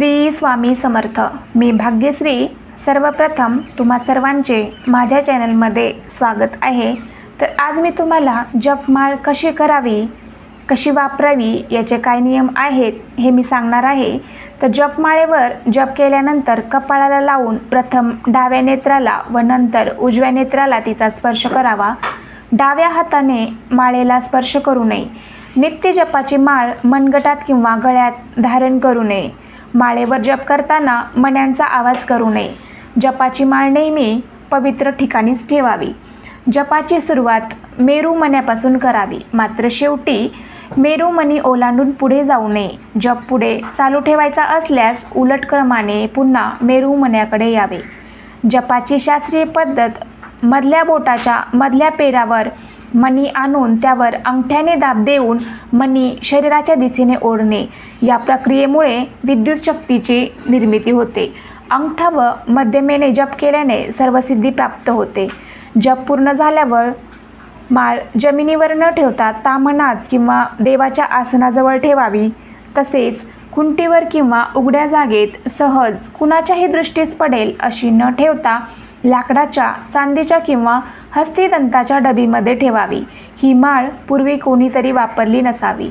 श्री स्वामी समर्थ. मी भाग्यश्री. सर्वप्रथम तुम्हा सर्वांचे माझ्या चॅनलमध्ये स्वागत आहे. तर आज मी तुम्हाला जपमाळ कशी करावी कशी वापरावी याचे काय नियम आहेत हे मी सांगणार आहे. तर जपमाळेवर जप केल्यानंतर कपाळाला लावून प्रथम डाव्या नेत्राला व नंतर उजव्या नेत्राला तिचा स्पर्श करावा. डाव्या हाताने माळेला स्पर्श करू नये. नित्य जपाची माळ मनगटात किंवा गळ्यात धारण करू नये. माळेवर जप करताना मण्यांचा आवाज करू नये. जपाची माळ नेहमी पवित्र ठिकाणीच ठेवावी. जपाची सुरुवात मेरू मण्यापासून करावी. मात्र शेवटी मेरू मणी ओलांडून पुढे जाऊ नये. जप पुढे चालू ठेवायचा असल्यास उलट क्रमाने पुन्हा मेरू मण्याकडे यावे. जपाची शास्त्रीय पद्धत मधल्या बोटाच्या मधल्या पेरावर मणी आणून त्यावर अंगठ्याने दाब देऊन मणी शरीराच्या दिशेने ओढणे. या प्रक्रियेमुळे विद्युत शक्तीची निर्मिती होते. अंगठा व मध्यमेने जप केल्याने सर्वसिद्धी प्राप्त होते. जप पूर्ण झाल्यावर माळ जमिनीवर न ठेवता तामनात किंवा देवाच्या आसनाजवळ ठेवावी. तसेच खुंटीवर किंवा उघड्या जागेत सहज कुणाच्याही दृष्टीस पडेल अशी न ठेवता लाकडाच्या चांदीच्या किंवा हस्तिदंताच्या डबीमध्ये ठेवावी. ही माळ पूर्वी कोणीतरी वापरली नसावी.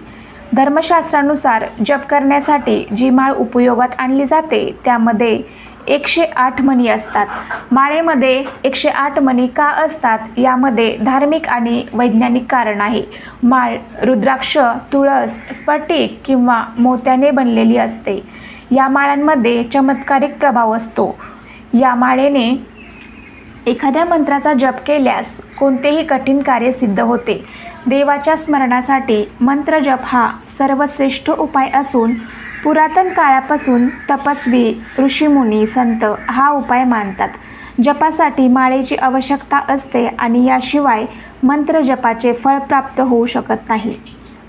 धर्मशास्त्रानुसार जप करण्यासाठी जी माळ उपयोगात आणली जाते त्यामध्ये एकशे आठ मणी असतात. माळेमध्ये एकशे आठ मणी का असतात यामध्ये धार्मिक आणि वैज्ञानिक कारण आहे. माळ रुद्राक्ष तुळस स्फटिक किंवा मोत्याने बनलेली असते. या माळांमध्ये चमत्कारिक प्रभाव असतो. या माळेने एखाद्या मंत्राचा जप केल्यास कोणतेही कठीण कार्य सिद्ध होते. देवाच्या स्मरणासाठी मंत्र जप हा सर्वश्रेष्ठ उपाय असून पुरातन काळापासून तपस्वी ऋषीमुनी संत हा उपाय मानतात. जपासाठी माळेची आवश्यकता असते आणि याशिवाय मंत्र जपाचे फळ प्राप्त होऊ शकत नाही.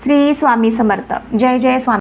श्री स्वामी समर्थ. जय जय स्वामी.